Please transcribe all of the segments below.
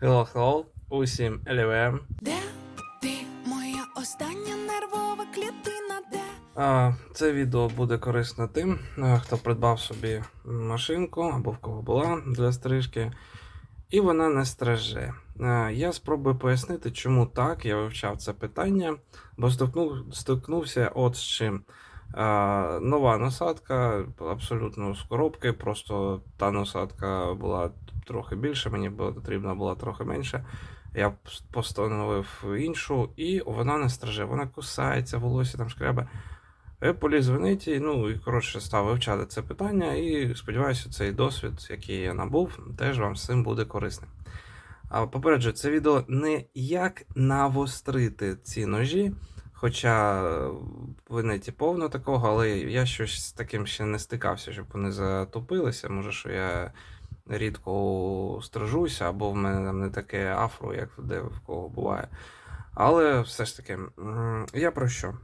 Hello, hello, усім LVM. Де ти, моя остання нервова клітина? Де? А, Це відео буде корисно тим, е, хто придбав собі машинку або в кого була для стрижки, і вона не стриже. Е, Я спробую пояснити, чому так. Я вивчав це питання, бо стикнув, стикнувся от з чим. Нова насадка, абсолютно з коробки, просто та насадка була трохи більше, мені потрібна була трохи менше. Я постановив іншу, і вона не стриже, вона кусається, волосся там шкребе. Я поліз в ну і коротше став вивчати це питання, і сподіваюся, цей досвід, який я набув, теж вам цим буде корисним. А попереджую, це відео не як навострити ці ножі, хоча в інеті повно такого, але я щось з таким ще не стикався, щоб вони затопилися. Може, що я рідко стрижуся, або в мене там не таке афро, як де в кого буває. Але все ж таки, я про що?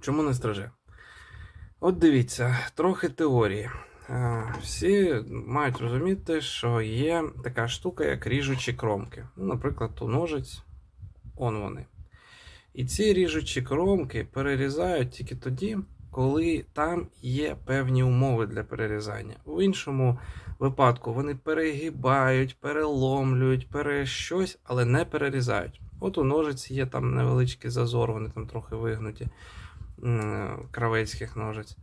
Чому не стриже? От дивіться, трохи теорії. Е, Всі мають розуміти, що є така штука, як ріжучі кромки. Ну, наприклад, у ножиць, он вони. І ці ріжучі кромки перерізають тільки тоді, коли там є певні умови для перерізання. В іншому випадку вони перегибають, переломлюють, пере щось, але не перерізають. От у ножиці є там невеличкий зазор, вони там трохи вигнуті кравецьких ножиць.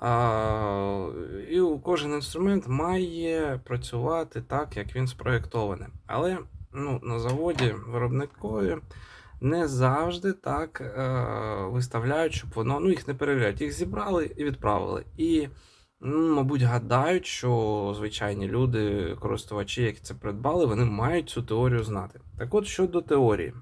А, і кожен інструмент має працювати так, як він спроєктований. Але ну, на заводі виробникові не завжди так е, виставляють, щоб воно ну, їх не перевіряють. Їх зібрали і відправили. І, ну, мабуть, гадають, що звичайні люди, користувачі, які це придбали, вони мають цю теорію знати. Так от щодо теорії.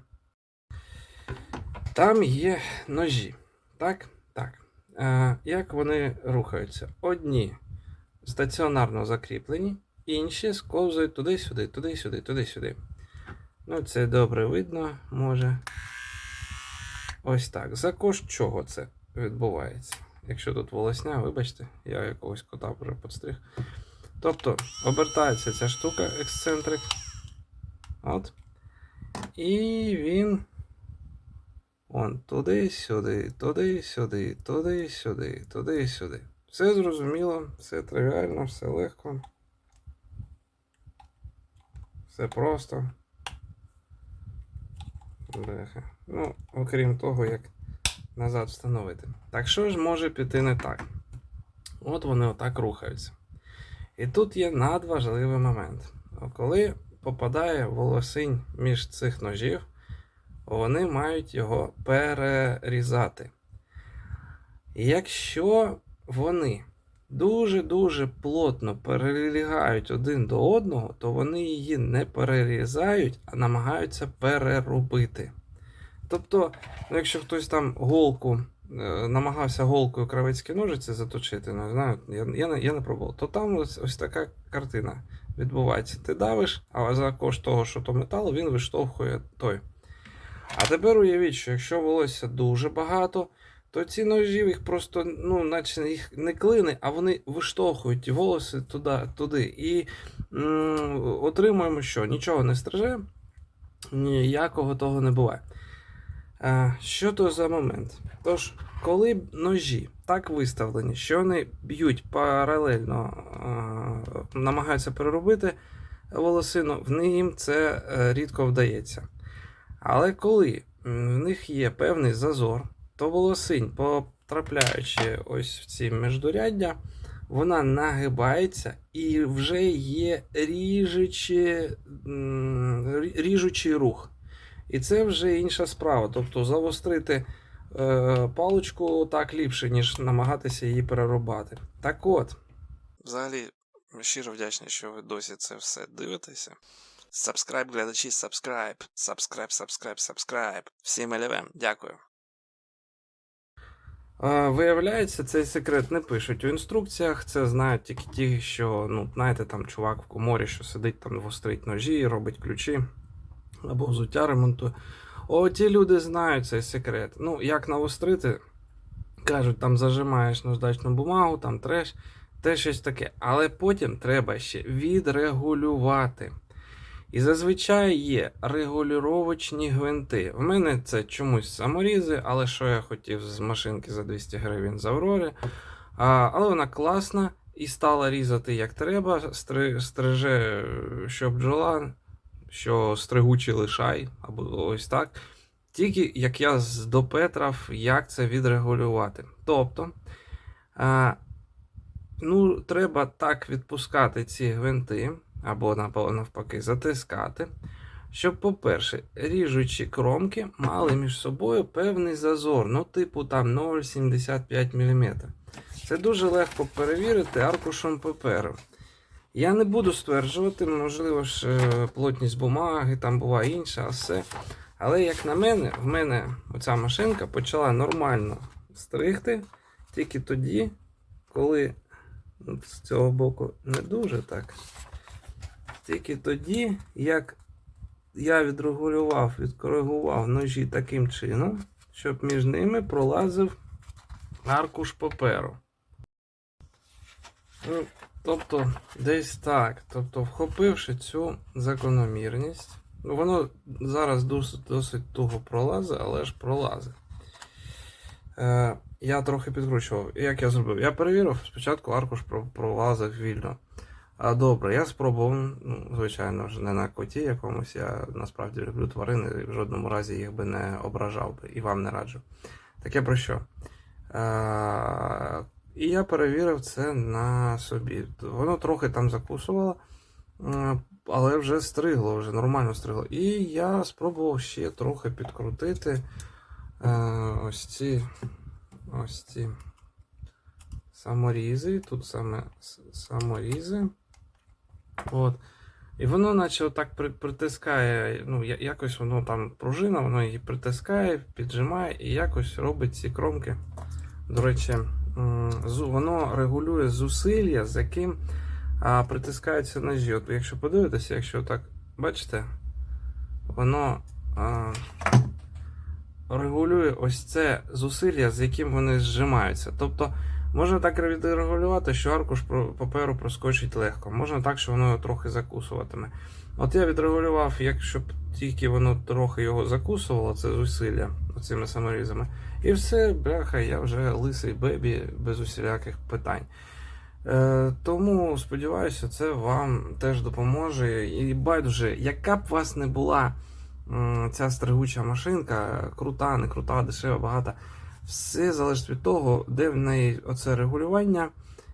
Там є ножі. Так? Так. Е, як вони рухаються? Одні стаціонарно закріплені, інші сковзують туди-сюди, туди-сюди, туди-сюди. Ну, це добре видно, може. Ось так. За кошт чого це відбувається? Якщо тут волосня, вибачте, я якогось кота вже підстриг. Тобто обертається ця штука, ексцентрик. От. І він. Он туди-сюди, туди-сюди, туди-сюди, туди-сюди. Все зрозуміло, все тривіально, все легко. Все просто. Бляха. Ну, окрім того, як назад встановити. Так що ж може піти не так? От вони отак рухаються. І тут є надважливий момент. Коли попадає волосинь між цих ножів, вони мають його перерізати. Якщо вони дуже-дуже плотно перелягають один до одного, то вони її не перерізають, а намагаються переробити. Тобто, ну, якщо хтось там голку е, намагався голкою кравецькі ножиці заточити, не знаю, я, я, я не пробував, то там ось, ось така картина відбувається. Ти давиш, а за кошт того, що то метал, він виштовхує той. А тепер уявіть, що якщо волосся дуже багато, то ці ножі їх просто, ну, наче їх не клини, а вони виштовхують ті волоси туди. туди. І м, отримуємо, що нічого не стриже, ніякого того не буває. А, що то за момент? Тож, коли ножі так виставлені, що вони б'ють паралельно, а, намагаються переробити волосину, в їм це е, рідко вдається. Але коли в них є певний зазор, то волосинь, потрапляючи ось в ці междуряддя, вона нагибається і вже є ріжучі, м, рі- ріжучий рух. І це вже інша справа. Тобто завострити е, паличку так ліпше, ніж намагатися її перерубати. Так от. Взагалі, щиро вдячний, що ви досі це все дивитеся. Subscribe, глядачі, subscribe, subscribe, subscribe, subscribe. Всім LVM, дякую. Виявляється, цей секрет не пишуть у інструкціях. Це знають тільки ті, що, ну, знаєте, там чувак в коморі, що сидить там вострить ножі, робить ключі або взуття ремонтує. О, ті люди знають цей секрет. Ну, як навострити, кажуть, там зажимаєш наждачну бумагу, там треш, те щось таке. Але потім треба ще відрегулювати. І зазвичай є регулювачні гвинти. В мене це чомусь саморізи, але що я хотів з машинки за 200 гривень з Аврори. А, але вона класна і стала різати як треба. Стри, стриже, що бджола, що стригучий лишай, або ось так. Тільки як я здопетрав, як це відрегулювати. Тобто, а, ну, треба так відпускати ці гвинти, або навпаки, затискати, щоб, по-перше, ріжучі кромки мали між собою певний зазор, ну, типу там 0,75 мм. Це дуже легко перевірити аркушем паперу. Я не буду стверджувати, можливо ж е, плотність бумаги, там буває інша, а все. Але як на мене, в мене оця машинка почала нормально стригти тільки тоді, коли ну, з цього боку не дуже так. Тільки тоді, як я відрегулював, відкоригував ножі таким чином, щоб між ними пролазив аркуш паперу. Ну, тобто, десь так. Тобто, вхопивши цю закономірність, ну, воно зараз досить, досить туго пролазить, але ж пролазить. Е, я трохи підкручував. Як я зробив? Я перевірив, спочатку аркуш пролазив вільно. А добре, я спробував, ну, звичайно ж, не на коті якомусь. Я насправді люблю тварини в жодному разі їх би не ображав би і вам не раджу. Таке про що? Е, і я перевірив це на собі. Воно трохи там закусувало, але вже стригло, вже нормально стригло. І я спробував ще трохи підкрутити е, ось ці ось ці саморізи. Тут саме саморізи. От. І воно, наче отак притискає, ну, якось воно там пружина, воно її притискає, піджимає і якось робить ці кромки. До речі, воно регулює зусилля, з яким притискаються ножі. От якщо подивитися, якщо так бачите, воно регулює ось це зусилля, з яким вони зжимаються. Тобто можна так відрегулювати, що аркуш паперу проскочить легко. Можна так, що воно його трохи закусуватиме. От я відрегулював, якщо б тільки воно трохи його закусувало, це зусилля оцими саморізами. І все, бляха, я вже лисий бебі без усіляких питань. Е, тому сподіваюся, це вам теж допоможе. І байдуже, яка б вас не була ця стригуча машинка, крута, не крута, дешева, багата. Все залежить від того, де в неї оце регулювання.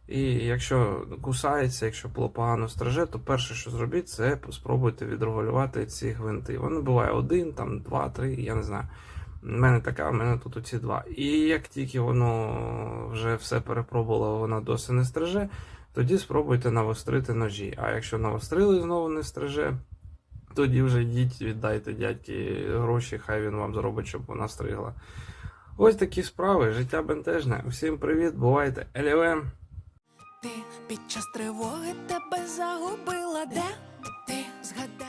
І якщо кусається, якщо було погано стриже, то перше, що зробіть, це спробуйте відрегулювати ці гвинти. Вони буває один, там два, три, я не знаю. У мене така, у мене тут оці два. І як тільки воно вже все перепробувало, воно досі не стриже, тоді спробуйте навострити ножі. А якщо навострили знову не стриже, тоді вже йдіть, віддайте дядьки гроші, хай він вам зробить, щоб вона стригла. Ось такі справи, життя бентежне. Усім привіт, бувайте, Еліве. Ти під час тривоги тебе загубила, де ти згадай.